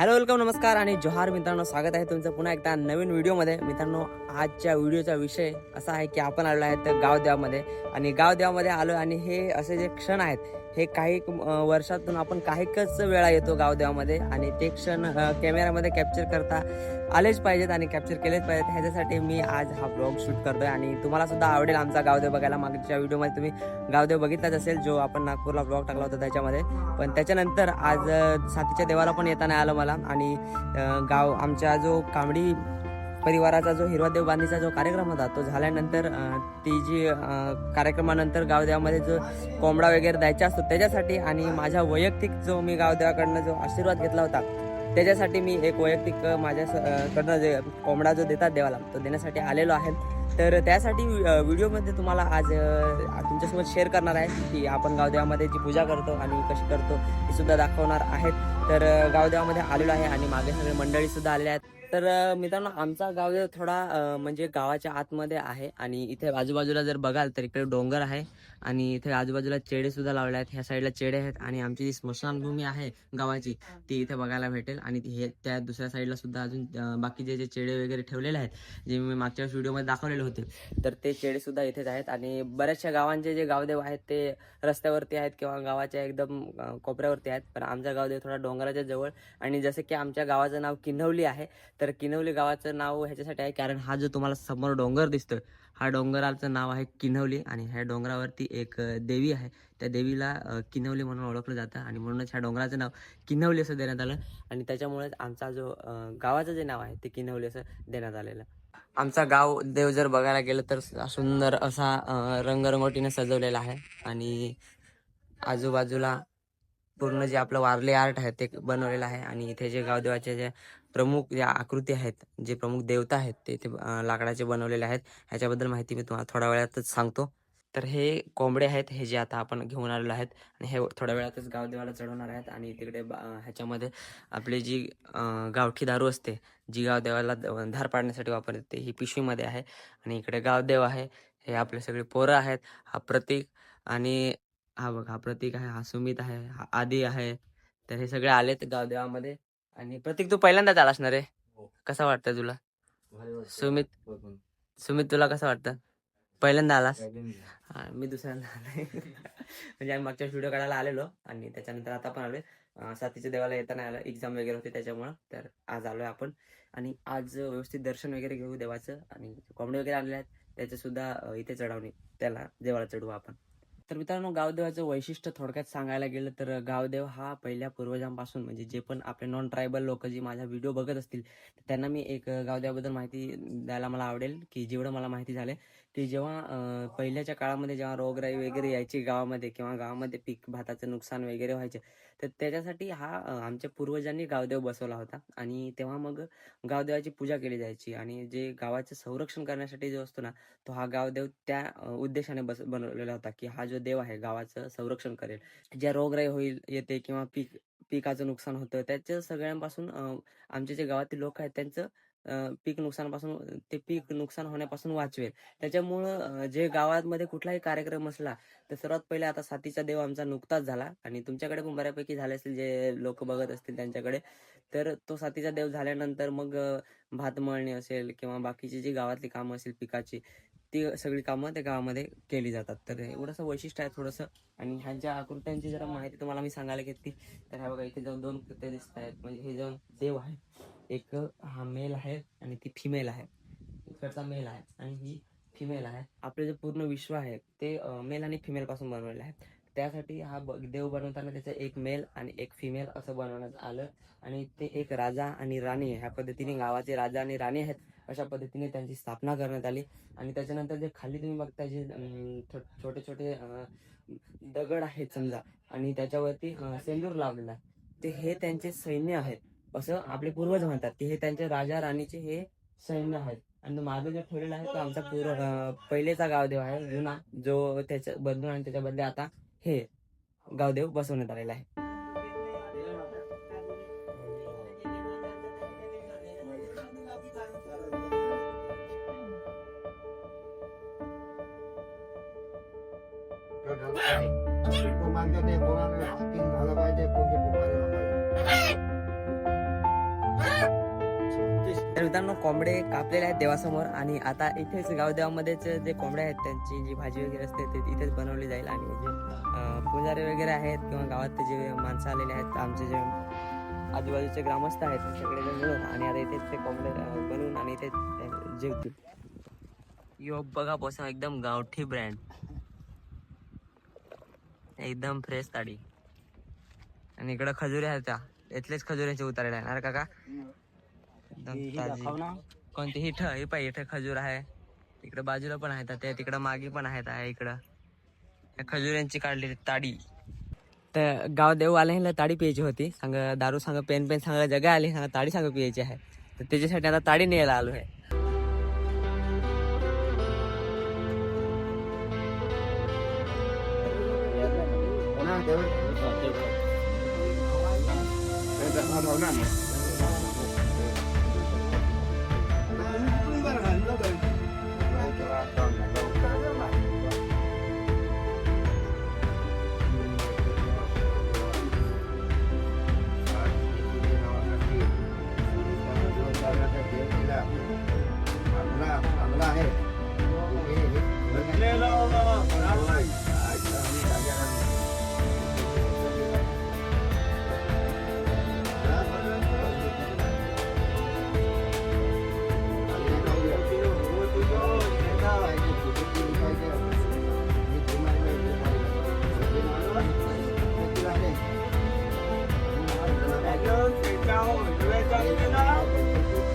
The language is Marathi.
हॅलो वेलकम नमस्कार आणि जोहार मित्रांनो स्वागत आहे तुमचं पुन्हा एकदा नवीन व्हिडिओमध्ये. मित्रांनो आजच्या व्हिडिओचा विषय असा आहे की आपण आलो आहेत गावदेवामध्ये. आणि गावदेवामध्ये आलो आणि हे असे जे क्षण आहेत हे काही वर्षातून आपण काहीकच वेळा येतो गावदेवामध्ये आणि ते क्षण कॅमेऱ्यामध्ये कॅप्चर करता आलेच पाहिजेत आणि कॅप्चर केलेच पाहिजेत. ह्याच्यासाठी मी आज हा ब्लॉग शूट करतोय आणि तुम्हाला सुद्धा आवडेल आमचा गावदेव बघायला. मागच्या व्हिडिओमध्ये तुम्ही गावदेव बघितलाच असेल जो आपण नागपूरला ब्लॉग टाकला होता त्याच्यामध्ये. पण त्याच्यानंतर आज साथीच्या देवाला पण येता नाही आलं मला आणि गाव आमच्या जो कांबडी परिवाराचा जो हिरवा देव बांधीचा जो कार्यक्रम होता तो झाल्यानंतर ती जी कार्यक्रमानंतर गावदेवामध्ये जो कोंबडा वगैरे द्यायचा असतो त्याच्यासाठी आणि माझ्या वैयक्तिक जो मी गावदेवाकडनं जो आशीर्वाद घेतला होता त्याच्यासाठी मी एक वैयक्तिक माझ्याकडनं जे कोंबडा जो देतात देवाला तो देण्यासाठी आलेलो आहे. तर त्यासाठी व्हिडिओमध्ये तुम्हाला आज तुमच्यासोबत शेअर करणार आहे की आपण गावदेवामध्ये जी पूजा करतो आणि कशी करतो हे सुद्धा दाखवणार आहेत. तर गावदेवामध्ये आलेलो आहे आणि मागे सगळे मंडळीसुद्धा आले आलेले आहेत. तर मित्रांनो आमचा गावदेव थोडा म्हणजे गावाच्या आतमध्ये आहे आणि इथे आजूबाजूला जर बघाल तर इकडे डोंगर आहे आणि इथे आजूबाजूला चेडे सुद्धा लावले आहेत. ह्या साईडला चेडे आहेत आणि आमची जी स्मशानभूमी आहे गावाची ती इथे बघायला भेटेल आणि ती- हे त्या दुसऱ्या साईडला सुद्धा अजून बाकीचे जे चेडे वगैरे ठेवलेले आहेत जे मी मागच्या व्हिडिओमध्ये दाखवलेले होते तर ते चेडे सुद्धा इथेच आहेत आणि बऱ्याचशा गावांचे जे गावदेव आहेत ते रस्त्यावरती आहेत किंवा गावाच्या एकदम कोपऱ्यावरती आहेत. पण आमचा गावदेव थोडा डोंगराच्या जवळ आणि जसं की आमच्या गावाचं नाव किनवली आहे तर किनवली गावाचं नाव ह्याच्यासाठी आहे कारण हा जो तुम्हाला समोर डोंगर दिसतोय हा डोंगराचं नाव आहे किनवली आणि ह्या डोंगरावरती एक देवी आहे. त्या देवीला किनवली म्हणून ओळखलं जातं आणि म्हणूनच ह्या डोंगराचं नाव किनवली असं देण्यात आलं आणि त्याच्यामुळेच आमचा जो गावाचं जे नाव आहे ते किनवली असं देण्यात आलेलं. आमचा गाव देव जर बघायला गेलं तर सुंदर असा रंगरंगोटीने सजवलेला आहे आणि आजूबाजूला पूर्ण जे आपलं वारले आर्ट आहे ते बनवलेलं आहे. आणि इथे जे गावदेवाचे जे प्रमुख ज्या आकृती आहेत जे प्रमुख देवता आहेत ते इथे लाकडाचे बनवलेले आहेत. ह्याच्याबद्दल माहिती मी तुम्हाला थोड्या वेळातच सांगतो. तर हे कोंबडे आहेत हे जे आता आपण घेऊन आलेलो आहेत. आणि हे थोड्या वेळातच गावदेवाला चढवणार आहेत. आणि तिकडे बा- ह्याच्यामध्ये आपली जी गावठी दारू असते जी गावदेवाला द- धार पाडण्यासाठी वापरते ही पिशवीमध्ये आहे. आणि इकडे गावदेव आहे. हे आपले सगळे पोरं आहेत. हा प्रतीक आणि हा बघ हा प्रतीक आहे हा सुमित आहे हा आदी आहे. तर हे सगळे आलेत गावदेवामध्ये आणि प्रतीक तू पहिल्यांदाच आलास ना रे? कसं वाटतं तुला? सुमित? सुमित तुला कसं वाटतं? पहिल्यांदा आलास? हा, मी दुसऱ्यांदा आलोय. म्हणजे आम्ही मागच्या व्हिडिओ काढायला आलेलो आणि त्याच्यानंतर आता पण आलोय. साथीच्या देवाला येताना आलं. एक्झाम वगैरे होते त्याच्यामुळं. तर आज आलोय आपण. आणि आज व्यवस्थित दर्शन वगैरे घेऊ देवाचं. आणि कोंबडे वगैरे आणले आहेत. त्याचे सुद्धा इथे चढवणे. त्याला देवाला चढवू आपण. तर मित्रांनो गावदेवाचं वैशिष्ट्य थोडक्यात सांगायला गेलं तर गावदेव हा पहिल्या पूर्वजांपासून म्हणजे जे पण आपले नॉन ट्रायबल लोक जी माझा व्हिडिओ बघत असतील तर त्यांना मी एक गावदेवाबद्दल माहिती द्यायला मला आवडेल की जेवढं मला माहिती झालं की जेव्हा पहिल्याच्या काळामध्ये जेव्हा रोगराई वगैरे यायची गावामध्ये किंवा गावामध्ये पीक भाताचं नुकसान वगैरे व्हायचे तर त्याच्यासाठी हा आमच्या पूर्वजांनी गावदेव बसवला होता. आणि तेव्हा मग गावदेवाची पूजा केली जायची. आणि जे गावाचं संरक्षण करण्यासाठी जो असतो ना तो हा गावदेव त्या उद्देशाने बस बनवलेला होता की हा जो देव आहे गावाचं संरक्षण करेल. ज्या रोगराई होईल येते किंवा पीक पिकाचं नुकसान होतं त्याच्या सगळ्यांपासून आमचे जे गावातील लोक आहेत त्यांचं पीक नुकसानापासून ते पीक नुकसान होण्यापासून वाचवेल. त्याच्यामुळं जे गावामध्ये कुठलाही कार्यक्रम असला तर सर्वात पहिले आता साथीचा देव आमचा नुकताच झाला. आणि तुमच्याकडे पण बऱ्यापैकी झाले असतील जे लोक बघत असतील त्यांच्याकडे. तर तो साथीचा देव झाल्यानंतर मग भात मळणी असेल किंवा बाकीची जी गावातली कामं असेल पिकाची ती सगळी कामं त्या गावामध्ये केली जातात. तर एवढंसं वैशिष्ट्य आहे थोडंसं. आणि ह्यांच्या आकृत्यांची जरा माहिती तुम्हाला मी सांगायला घेतली तर ह्या बघा इथे जाऊन दोन कृत्य दिसत आहेत म्हणजे हे जाऊन देव आहे. एक हा मेल आहे आणि ती फिमेल आहे. इकडचा मेल आहे आणि ही फिमेल आहे. आपले जे पूर्ण विश्व आहे ते मेल आणि फिमेल पासून बनवलेलं आहे. त्यासाठी हा देव बनवताना त्याचं एक मेल आणि एक फिमेल असं बनवण्यात आलं. आणि ते एक राजा आणि राणी ह्या पद्धतीने गावाचे राजा आणि राणी आहेत अशा पद्धतीने त्यांची स्थापना करण्यात आली. आणि त्याच्यानंतर जे खाली तुम्ही बघता जे छो- छोटे छोटे दगड आहेत समजा. आणि त्याच्यावरती सेंदूर लावलेला आहे. ते हे त्यांचे सैन्य आहेत. असं आपले पूर्वज म्हणतात की हे त्यांचे राजा राणीचे हे सैन्य आहेत. आणि मागे जो ठेवलेला आहे तो आमचा पूर्व पहिलेचा गावदेव आहे जुना जो त्याच्या बदलून आणि त्याच्या बदले आता हे गावदेव बसवण्यात आलेला आहे. ते कोणाला झालं पाहिजे कोणी पाहिजे तर मित्रांनो कोंबडे कापलेले आहेत देवासमोर आणि आता इथेच गावदेवामध्येच जे कोंबडे आहेत त्यांची जी भाजी वगैरे असते ते इथेच बनवली जाईल. आणि जे पुजारी वगैरे आहेत किंवा गावात जे माणसं आलेले आहेत आमचे जे आजूबाजूचे ग्रामस्थ आहेत सगळे मिळून आणि आता इथेच ते कोंबडे बनवून आणि इथेच जेवतील. यो बघा पोसा एकदम गावठी ब्रँड एकदम फ्रेश ताडी आणि इकडं खजुरी आहेत त्या. इथलेच खजुऱ्याचे उतारेला आहे अरे काका? कोणती? हिठ हे पाय इथं खजूर आहे. तिकडे बाजूला पण आहेत तिकडे तिकडं मागे पण आहेत आहे इकडं. खजूर यांची काढली ताडी. तर गावदेव आले ह्याला ताडी प्यायची होती. सांग दारू सांग पेन पेन सांग जग आली सांग ताडी सांग प्यायची आहे. तर त्याच्यासाठी आता ताडी न्यायला आलो आहे. ना 就水睡觉，我们了。